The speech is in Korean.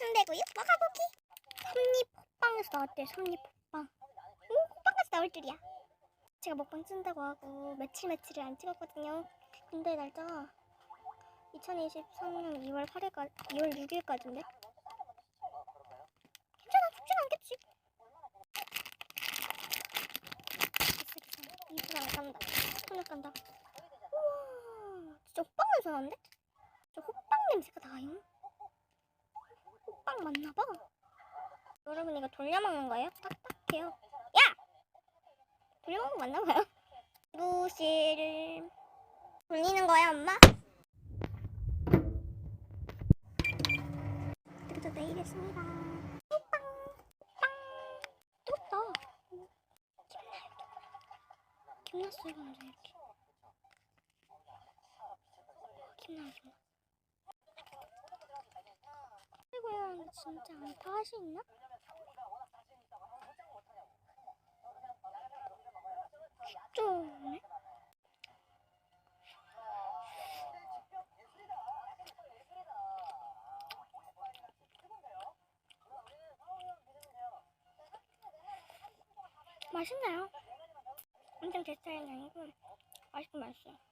순대구이 먹어보기. 섭립 호빵에서 나왔대. 섭립 호빵. 오, 호빵까지 나올 줄이야. 제가 먹방 쓴다고 하고 며칠 며칠을 안 찍었거든요. 근데 날짜가 2023년 2월 8일까지, 2월 6일까지인데. 괜찮아, 죽진 않겠지. 입술 안 깐다. 손을 깐다. 우와, 진짜 호빵 냄새 나는데? 저 호빵 냄새가 나요? 호빵 맞나봐. 여러분 이거 돌려먹는 거예요? 딱딱해요. 야! 돌려먹는 거 맞나봐요. 루시를 돌리는 거야 엄마? 그래도 내일 했습니다. 호빵! 호빵! 뜨겁다. 김났어요 먼저 이렇게. 김나요 김나. 아이고야 근데 진짜 안타 할수 있나? 쉽지 않네. 맛있나요? 엄청 제 스타일은 아니고 맛있긴 맛있어요.